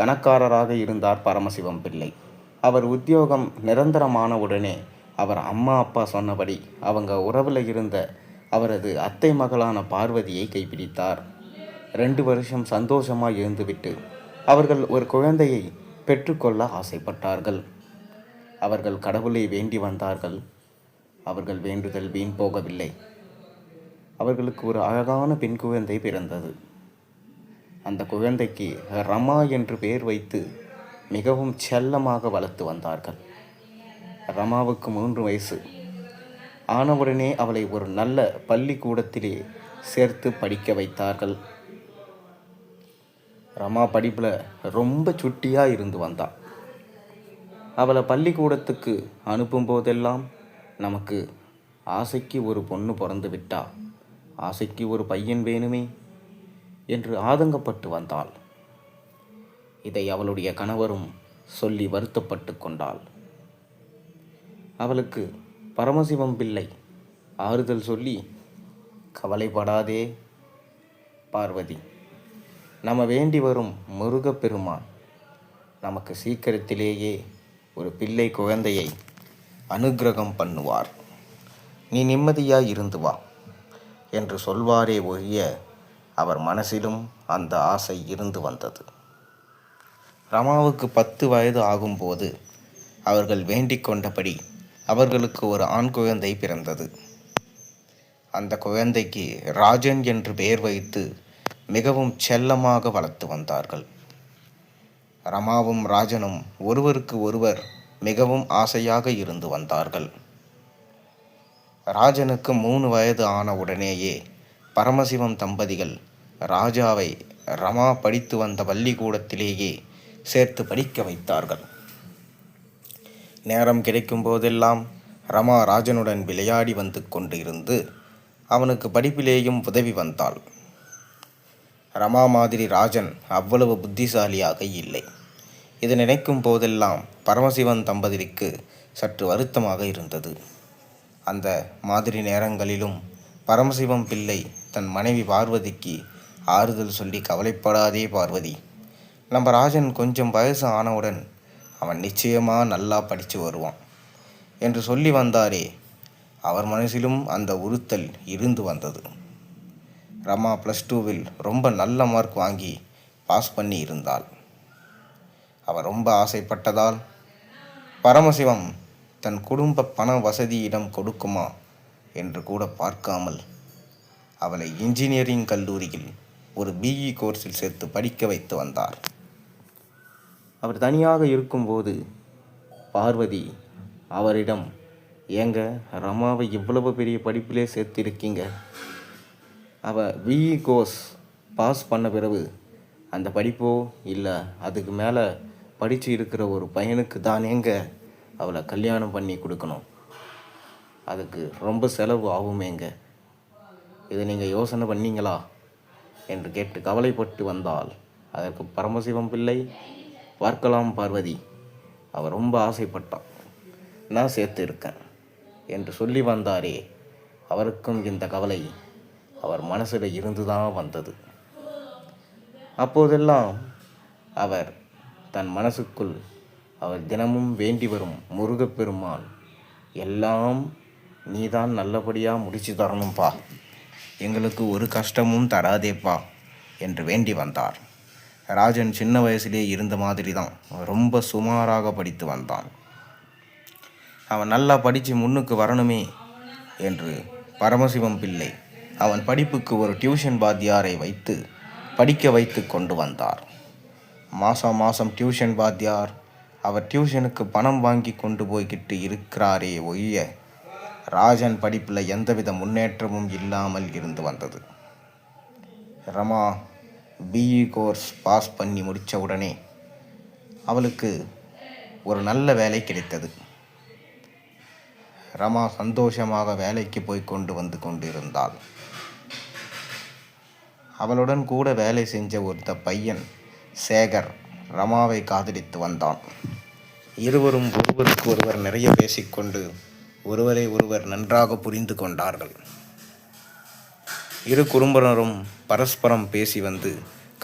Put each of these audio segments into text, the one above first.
கணக்காரராக இருந்தார் பரமசிவம் பிள்ளை. அவர் உத்தியோகம் நிரந்தரமான உடனே அவர் அம்மா அப்பா சொன்னபடி அவங்க உறவில் இருந்த அவரது அத்தை மகளான பார்வதியை கைப்பிடித்தார். ரெண்டு வருஷம் சந்தோஷமாக இருந்துவிட்டு அவர்கள் ஒரு குழந்தையை பெற்றுக்கொள்ள ஆசைப்பட்டார்கள். அவர்கள் கடவுளை வேண்டி வந்தார்கள். அவர்கள் வேண்டுதல் வீண் போகவில்லை. அவர்களுக்கு ஒரு அழகான பெண் குழந்தை பிறந்தது. அந்த குழந்தைக்கு ரமா என்று பெயர் வைத்து மிகவும் செல்லமாக வளர்த்து வந்தார்கள். ரமாவுக்கு மூன்று வயசு. ஆனவுடனே அவளை ஒரு நல்ல பள்ளிக்கூடத்திலே சேர்த்து படிக்க வைத்தார்கள். ரமா படிப்பில் ரொம்ப சுட்டியாக இருந்து வந்தாள் அவளை பள்ளிக்கூடத்துக்கு அனுப்பும் போதெல்லாம் நமக்கு ஆசைக்கு ஒரு பொண்ணு பிறந்து விட்டா. ஆசைக்கு ஒரு பையன் வேணுமே. என்று ஆதங்கப்பட்டு வந்தாள். இதை அவளுடைய கணவரும் சொல்லி வருத்தப்பட்டு கொண்டாள். அவளுக்கு பரமசிவம் பிள்ளை ஆறுதல் சொல்லி கவலைப்படாதே பார்வதி நம்ம வேண்டி வரும் முருகப்பெருமான் நமக்கு சீக்கிரத்திலேயே ஒரு பிள்ளை குழந்தையை அனுக்கிரகம் பண்ணுவார். நீ நிம்மதியாய் இருந்து வா என்று சொல்வாரே ஒழிய அவர் மனசிலும் அந்த ஆசை இருந்து வந்தது. ரமாவுக்கு பத்து வயது ஆகும்போது அவர்கள் வேண்டிக் கொண்டபடி அவர்களுக்கு ஒரு ஆண் குழந்தை பிறந்தது. அந்த குழந்தைக்கு ராஜன் என்று பெயர் வைத்து மிகவும் செல்லமாக வளர்த்து வந்தார்கள். ரமாவும் ராஜனும் ஒருவருக்கு ஒருவர் மிகவும் ஆசையாக இருந்து வந்தார்கள். ராஜனுக்கு மூணு வயது ஆன உடனேயே பரமசிவம் தம்பதிகள் ராஜாவை ரமா படித்து வந்த பள்ளிக்கூடத்திலேயே சேர்த்து படிக்க வைத்தார்கள். நேரம் கிடைக்கும் போதெல்லாம் ரமா ராஜனுடன் விளையாடி வந்து கொண்டு இருந்து அவனுக்கு படிப்பிலேயும் உதவி வந்தாள். ரமா மாதிரி ராஜன் அவ்வளவு புத்திசாலியாக இல்லை. இதை நினைக்கும் போதெல்லாம் பரமசிவன் தம்பதிக்கு சற்று வருத்தமாக இருந்தது. அந்த மாதிரி நேரங்களிலும் பரமசிவம் பிள்ளை தன் மனைவி பார்வதிக்கு ஆறுதல் சொல்லி கவலைப்படாதே பார்வதி. நம்ம ராஜன் கொஞ்சம் வயசு ஆனவுடன் அவன் நிச்சயமாக நல்லா படித்து வருவான் என்று சொல்லி வந்தாரே. அவர் மனசிலும் அந்த உறுத்தல் இருந்து வந்தது. ரமா ப்ளஸ் டூவில் ரொம்ப நல்ல மார்க் வாங்கி பாஸ் பண்ணி இருந்தாள். அவர் ரொம்ப ஆசைப்பட்டதால் பரமசிவம் தன் குடும்ப பண வசதியிடம் கொடுக்குமா? என்று கூட பார்க்காமல் அவளை இன்ஜினியரிங் கல்லூரியில் ஒரு பிஇ கோர்ஸில் சேர்த்து படிக்க வைத்து வந்தார். அவர் தனியாக இருக்கும்போது பார்வதி அவரிடம் ஏங்க ரமாவை இவ்வளவு பெரிய படிப்பிலே சேர்த்திருக்கீங்க. அவள் பிஇ கோர்ஸ் பாஸ் பண்ண பிறகு அந்த படிப்போ இல்லை அதுக்கு மேலே படித்து இருக்கிற ஒரு பையனுக்கு தானேங்க அவளை கல்யாணம் பண்ணி கொடுக்கணும்? அதுக்கு ரொம்ப செலவு ஆகுமேங்க. இதை நீங்கள் யோசனை பண்ணீங்களா? என்று கேட்டு கவலைப்பட்டு வந்தால் அதற்கு பரமசிவம் பிள்ளை பார்க்கலாம் பார்வதி. அவர் ரொம்ப ஆசைப்பட்டான் நான் சேர்த்து இருக்கேன் என்று சொல்லி வந்தாரே. அவருக்கும் இந்த கவலை அவர் மனசில் இருந்து தான் வந்தது. அப்போதெல்லாம் அவர் தன் மனசுக்குள் அவர் தினமும் வேண்டி வரும் முருகப்பெருமான் எல்லாம் நீதான் நல்லபடியாக முடிச்சு தரணும்ப்பா எங்களுக்கு ஒரு கஷ்டமும் தராதேப்பா என்று வேண்டி வந்தார். ராஜன் சின்ன வயசுலேயே இருந்த மாதிரி தான் ரொம்ப சுமாராக படித்து வந்தான். அவன் நல்லா படித்து முன்னுக்கு வரணுமே என்று பரமசிவம் பிள்ளை அவன் படிப்புக்கு ஒரு டியூஷன் வாத்தியாரை வைத்து படிக்க வைத்து கொண்டு வந்தார். மாதம் மாதம் டியூஷன் வாத்தியார் அவர் டியூஷனுக்கு பணம் வாங்கி கொண்டு போய்கிட்டு இருக்கிறாரே ஒழிய ராஜன் படிப்பில் எந்தவித முன்னேற்றமும் இல்லாமல் இருந்து வந்தது. ரமா பிஇ கோர்ஸ் பாஸ் பண்ணி முடித்த உடனே அவளுக்கு ஒரு நல்ல வேலை கிடைத்தது. ரமா சந்தோஷமாக வேலைக்கு போய் கொண்டு வந்து கொண்டிருந்தாள். அவளுடன் கூட வேலை செஞ்ச ஒருத்த பையன் சேகர் ரமாவை காதலித்து வந்தான். இருவரும் ஒருவருக்கு ஒருவர் நிறைய பேசிக்கொண்டு ஒருவரை ஒருவர் நன்றாக புரிந்து கொண்டார்கள். இரு குடும்பத்தினரும் பரஸ்பரம் பேசி வந்து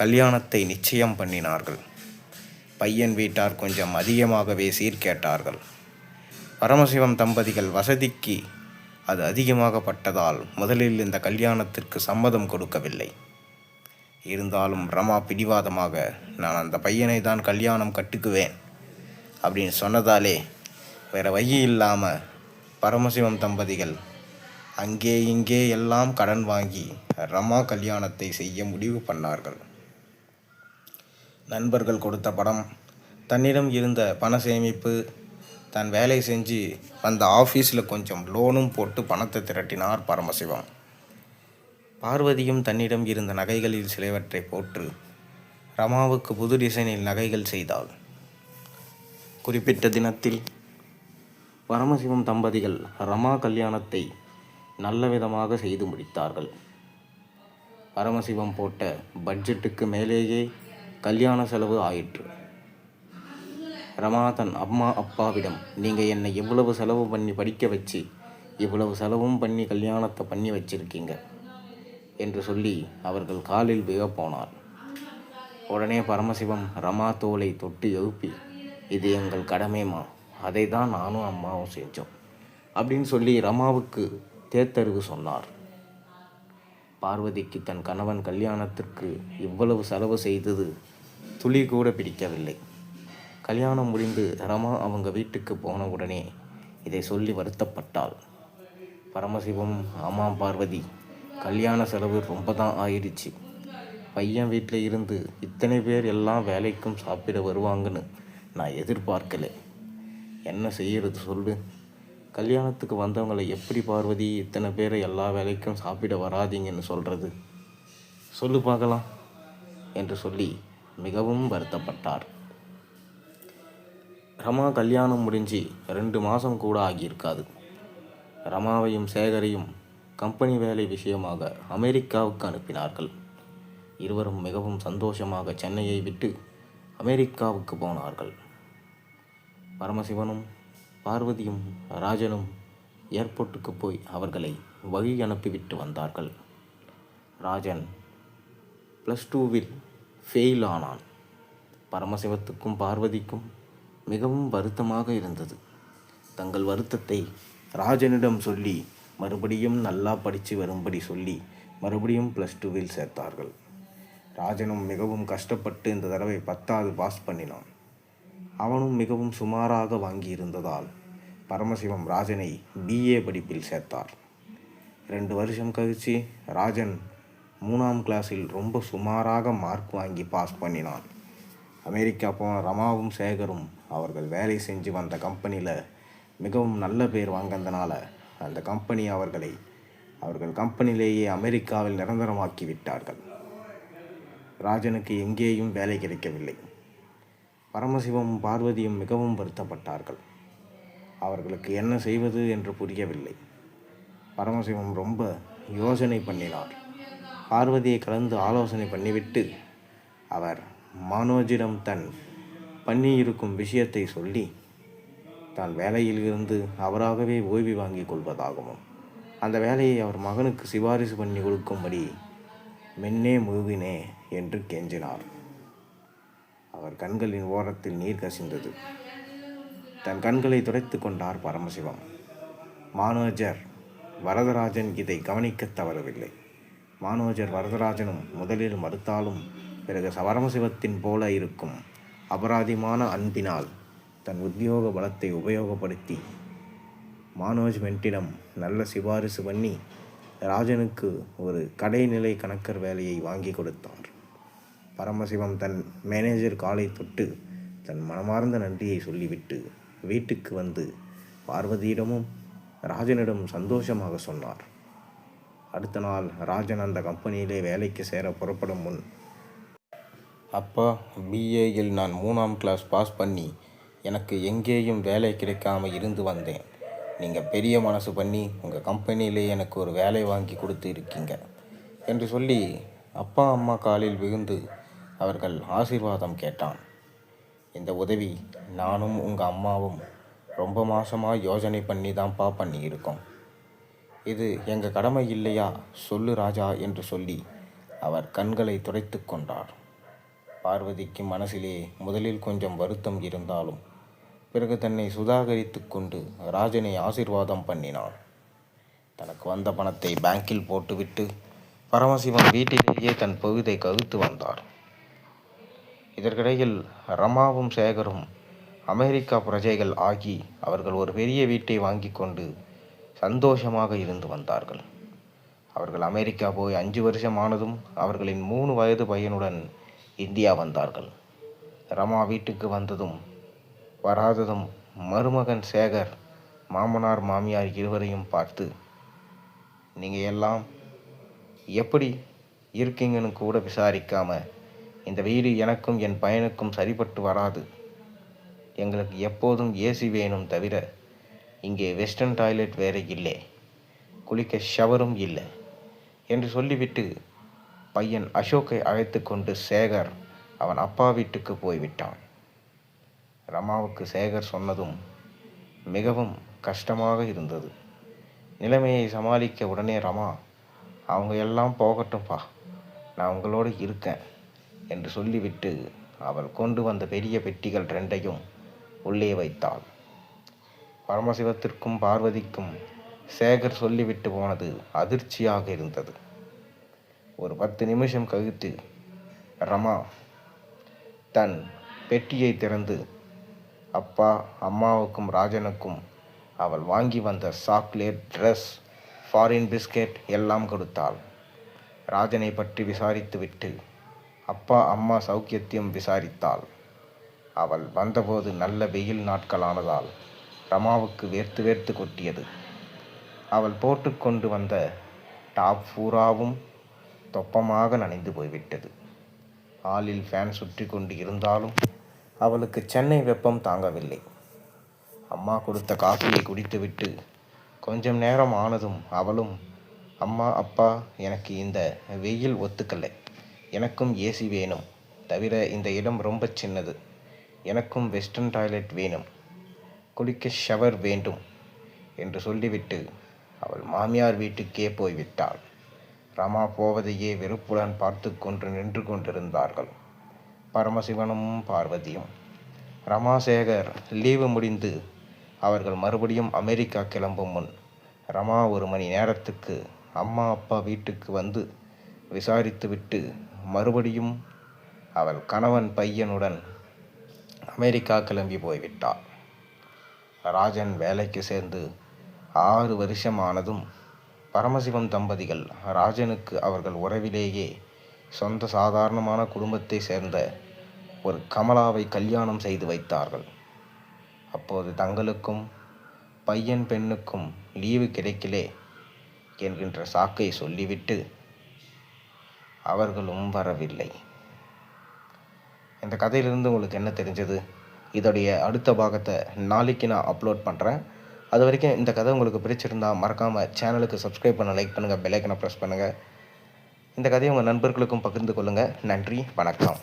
கல்யாணத்தை நிச்சயம் பண்ணினார்கள். பையன் வீட்டார் கொஞ்சம் அதிகமாகவே சீர்கேட்டார்கள் பரமசிவம் தம்பதிகள் வசதிக்கு அது அதிகமாகப்பட்டதால் முதலில் இந்த கல்யாணத்திற்கு சம்மதம் கொடுக்கவில்லை. இருந்தாலும் ரமா பிடிவாதமாக நான் அந்த பையனை தான் கல்யாணம் கட்டுக்குவேன் அப்படின்னு சொன்னதாலே வேறு வழி இல்லாமல் பரமசிவம் தம்பதிகள் அங்கே இங்கே எல்லாம் கடன் வாங்கி ரமா கல்யாணத்தை செய்ய முடிவு பண்ணார்கள். நண்பர்கள் கொடுத்த படம் தன்னிடம் இருந்த பண சேமிப்பு தன் வேலை செஞ்சு அந்த ஆஃபீஸில் கொஞ்சம் லோனும் போட்டு பணத்தை திரட்டினார் பரமசிவம். பார்வதியும் தன்னிடம் இருந்த நகைகளில் சிலவற்றை போற்று ரமாவுக்கு புது டிசைனில் நகைகள் செய்தாள். குறிப்பிட்ட தினத்தில் பரமசிவம் தம்பதிகள் ரமா கல்யாணத்தை நல்ல விதமாக செய்து முடித்தார்கள். பரமசிவம் போட்ட பட்ஜெட்டுக்கு மேலேயே கல்யாண செலவு ஆயிற்று. ரமா தன் அம்மா அப்பாவிடம் நீங்கள் என்னை இவ்வளவு செலவு பண்ணி படிக்க வச்சு இவ்வளவு செலவும் பண்ணி கல்யாணத்தை பண்ணி வச்சிருக்கீங்க என்று சொல்லி அவர்கள் காலில் விழ போனார். உடனே பரமசிவம் ரமா தோலை தொட்டு எழுப்பி இது எங்கள் கடமைமா அதை தான் நானும் அம்மாவும் செஞ்சோம். அப்படின்னு சொல்லி ரமாவுக்கு தேத்தறிவு சொன்னார். பார்வதிக்கு தன் கணவன் கல்யாணத்திற்கு இவ்வளவு செலவு செய்தது துளி கூட பிடிக்கவில்லை. கல்யாணம் முடிந்து ரமா அவங்க வீட்டுக்கு போன உடனே இதை சொல்லி வருத்தப்பட்டாள். பரமசிவம் ஆமாம் பார்வதி கல்யாண செலவு ரொம்ப தான் ஆயிடுச்சு. பையன் வீட்டில் இருந்து இத்தனை பேர் எல்லாம் வேலைக்கும் சாப்பிட வருவாங்கன்னு நான் எதிர்பார்க்கலை. என்ன செய்கிறது சொல்லு. கல்யாணத்துக்கு வந்தவங்களை எப்படி பார்வதி? இத்தனை பேரை எல்லா வேலைக்கும் சாப்பிட வராதீங்கன்னு சொல்கிறது சொல்லு பார்க்கலாம் என்று சொல்லி மிகவும் வருத்தப்பட்டார். ரமா கல்யாணம் முடிஞ்சு ரெண்டு மாதம் கூட ஆகியிருக்காது. ரமாவையும் சேகரையும் கம்பெனி வேலை விஷயமாக அமெரிக்காவுக்கு அனுப்பினார்கள். இருவரும் மிகவும் சந்தோஷமாக சென்னையை விட்டு அமெரிக்காவுக்கு போனார்கள். பரமசிவனும் பார்வதியும் ராஜனும் ஏர்போர்ட்டுக்கு போய் அவர்களை வழி அனுப்பிவிட்டு வந்தார்கள். ராஜன் ப்ளஸ் டூவில் ஃபெயில் ஆனான். பரமசிவத்துக்கும் பார்வதிக்கும் மிகவும் வருத்தமாக இருந்தது. தங்கள் வருத்தத்தை ராஜனிடம் சொல்லி மறுபடியும் நல்லா படித்து வரும்படி சொல்லி மறுபடியும் ப்ளஸ் டூவில் சேர்த்தார்கள். ராஜனும் மிகவும் கஷ்டப்பட்டு இந்த தடவை பத்தாவது பாஸ் பண்ணினான். அவனும் மிகவும் சுமாராக வாங்கியிருந்ததால் பரமசிவம் ராஜனை பிஏ படிப்பில் சேர்த்தார். ரெண்டு வருஷம் கழித்து ராஜன் மூணாம் கிளாஸில் ரொம்ப சுமாராக மார்க் வாங்கி பாஸ் பண்ணினான். அமெரிக்கா போன ரமாவும் சேகரும் அவர்கள் வேலை செஞ்சு வந்த கம்பெனியில் மிகவும் நல்ல பேர் வாங்கினதுனால அந்த கம்பெனி அவர்களை அவர்கள் கம்பெனியிலேயே அமெரிக்காவில் நிரந்தரமாக்கி விட்டார்கள். ராஜனுக்கு எங்கேயும் வேலை கிடைக்கவில்லை. பரமசிவமும் பார்வதியும் மிகவும் வருத்தப்பட்டார்கள். அவர்களுக்கு என்ன செய்வது என்று புரியவில்லை. பரமசிவம் ரொம்ப யோசனை பண்ணினார். பார்வதியை கலந்து ஆலோசனை பண்ணிவிட்டு அவர் மனோஜிடம் தன் பண்ணியிருக்கும் விஷயத்தை சொல்லி தான் வேலையில் இருந்து அவராகவே ஓய்வு வாங்கி கொள்வதாகவும் அந்த வேலையை அவர் மகனுக்கு சிபாரிசு பண்ணி கொடுக்கும்படி மென்னே முழுகினே என்று கெஞ்சினார். அவர் கண்களின் ஓரத்தில் நீர் கசிந்தது. தன் கண்களை துடைத்து கொண்டார் பரமசிவம். மானோஜர் வரதராஜன் இதை கவனிக்க தவறவில்லை. மானோஜர் வரதராஜனும் முதலில் மறுத்தாலும் பிறகு பரமசிவத்தின் போல இருக்கும் அபராதிமான அன்பினால் தன் உத்தியோக பலத்தை உபயோகப்படுத்தி மானோஜ்மெண்ட்டிடம் நல்ல சிபாரிசு பண்ணி ராஜனுக்கு ஒரு கடைநிலை கணக்கர் வேலையை வாங்கி கொடுத்தான். பரமசிவம் தன் மேனேஜர் காலை தொட்டு தன் மனமார்ந்த நன்றியை சொல்லிவிட்டு வீட்டுக்கு வந்து பார்வதியிடமும் ராஜனிடம் சந்தோஷமாக சொன்னார். அடுத்த நாள் ராஜன் அந்த கம்பெனியிலே வேலைக்கு சேர புறப்படும் முன் அப்பா பிஏயில் நான் மூணாம் கிளாஸ் பாஸ் பண்ணி எனக்கு எங்கேயும் வேலை கிடைக்காம இருந்து வந்தேன். நீங்கள் பெரிய மனசு பண்ணி உங்கள் கம்பெனியிலே எனக்கு ஒரு வேலை வாங்கி கொடுத்து இருக்கீங்க என்று சொல்லி அப்பா அம்மா காலில் விழுந்து அவர்கள் ஆசீர்வாதம் கேட்டான். இந்த உதவி நானும் உங்கள் அம்மாவும் ரொம்ப மாசமாக யோசனை பண்ணி தான்ப்பா பண்ணியிருக்கோம். இது எங்கள் கடமை இல்லையா சொல்லு ராஜா என்று சொல்லி அவர் கண்களை துடைத்து கொண்டார். பார்வதிக்கு மனசிலே முதலில் கொஞ்சம் வருத்தம் இருந்தாலும் பிறகு தன்னை சுதாகரித்து கொண்டு ராஜனை ஆசிர்வாதம் பண்ணினாள் தனக்கு வந்த பணத்தை பேங்கில் போட்டுவிட்டு பரமசிவன் வீட்டிலேயே தன் பகுதியை கவித்து வந்தார். இதற்கிடையில் ரமாவும் சேகரும் அமெரிக்கா பிரஜைகள் ஆகி அவர்கள் ஒரு பெரிய வீட்டை வாங்கி கொண்டு சந்தோஷமாக இருந்து வந்தார்கள். அவர்கள் அமெரிக்கா போய் அஞ்சு வருஷம் ஆனதும் அவர்களின் மூணு வயது பையனுடன் இந்தியா வந்தார்கள். ரமா வீட்டுக்கு வந்ததும் வராததும் மருமகன் சேகர் மாமனார் மாமியார் இருவரையும் பார்த்து நீங்கள் எல்லாம் எப்படி இருக்கீங்கன்னு கூட விசாரிக்காமல் இந்த வீடு எனக்கும் என் பையனுக்கும் சரிப்பட்டு வராது. எங்களுக்கு எப்போதும் ஏசி வேணும் தவிர இங்கே வெஸ்டர்ன் டாய்லெட் வேறு இல்லை. குளிக்க ஷவரும் இல்லை. என்று சொல்லிவிட்டு பையன் அசோக்கை அழைத்து கொண்டு சேகர் அவன் அப்பா வீட்டுக்கு போய்விட்டான். ரமாவுக்கு சேகர் சொன்னதும் மிகவும் கஷ்டமாக இருந்தது. நிலைமையை சமாளிக்க உடனே ரமா அவங்க எல்லாம் போகட்டும்பா. நான் உங்களோடு இருக்கேன். என்று சொல்லிவிட்டு அவள் கொண்டு வந்த பெரிய பெட்டிகள் ரெண்டையும் உள்ளே வைத்தாள். பரமசிவத்திற்கும் பார்வதிக்கும் சேகர் சொல்லிவிட்டு போனது அதிர்ச்சியாக இருந்தது. ஒரு பத்து நிமிஷம் கழித்து ரமா தன் பெட்டியை திறந்து அப்பா அம்மாவுக்கும் ராஜனுக்கும் அவள் வாங்கி வந்த சாக்லேட் ட்ரெஸ் ஃபாரின் பிஸ்கெட் எல்லாம் கொடுத்தாள். ராஜனை பற்றி விசாரித்துவிட்டு அப்பா அம்மா சௌக்கியத்தையும் விசாரித்தாள். அவள் வந்தபோது நல்ல வெயில் நாட்களானதால் ரமாவுக்கு வேர்த்து வேர்த்து கொட்டியது. அவள் போட்டுக்கொண்டு வந்த டாப் பூராவும் தொப்பமாக நனைந்து போய்விட்டது. ஆளில் ஃபேன் சுற்றி கொண்டு இருந்தாலும் அவளுக்கு சென்னை வெப்பம் தாங்கவில்லை. அம்மா கொடுத்த காஃபியை குடித்துவிட்டு கொஞ்சம் நேரம் ஆனதும் அவளும் அம்மா அப்பா எனக்கு இந்த வெயில் ஒத்துக்கலை. எனக்கும் ஏசி வேணும் தவிர இந்த இடம் ரொம்ப சின்னது. எனக்கும் வெஸ்டர்ன் டாய்லெட் வேணும் குளிக்க ஷவர் வேண்டும் என்று சொல்லிவிட்டு அவள் மாமியார் வீட்டுக்கே போய்விட்டாள். ரமா போவதையே வெறுப்புடன் பார்த்து கொண்டு நின்று கொண்டிருந்தார்கள். பரமசிவனும் பார்வதியும். ரமாசேகர் லீவு முடிந்து அவர்கள் மறுபடியும் அமெரிக்கா கிளம்பும் முன் ரமா ஒரு மணி நேரத்துக்கு அம்மா அப்பா வீட்டுக்கு வந்து விசாரித்துவிட்டு மறுபடியும் அவள் கணவன் பையனுடன் அமெரிக்கா கிளம்பி போய்விட்டாள். ராஜன் வேலைக்கு சேர்ந்து ஆறு வருஷம் ஆனதும் பரமசிவம் தம்பதிகள் ராஜனுக்கு அவர்கள் உறவிலேயே சொந்த சாதாரணமான குடும்பத்தை சேர்ந்த ஒரு கமலாவை கல்யாணம் செய்து வைத்தார்கள். அப்போது தங்களுக்கும் பையன் பெண்ணுக்கும் லீவு கிடைக்கலே என்கின்ற சாக்கை சொல்லிவிட்டு அவர்களும் வரவில்லை. இந்த கதையிலிருந்து உங்களுக்கு என்ன தெரிஞ்சது? இதோடைய அடுத்த பாகத்தை நாளைக்கு நான் அப்லோட் பண்ணுறேன் அது வரைக்கும் இந்த கதை உங்களுக்கு பிடிச்சிருந்தால் மறக்காமல் சேனலுக்கு சப்ஸ்கிரைப் பண்ண லைக் பண்ணுங்கள் பெல்லைக்கனை ப்ரெஸ் பண்ணுங்கள் இந்த கதையை உங்கள் நண்பர்களுக்கும் பகிர்ந்து கொள்ளுங்கள் நன்றி வணக்கம்.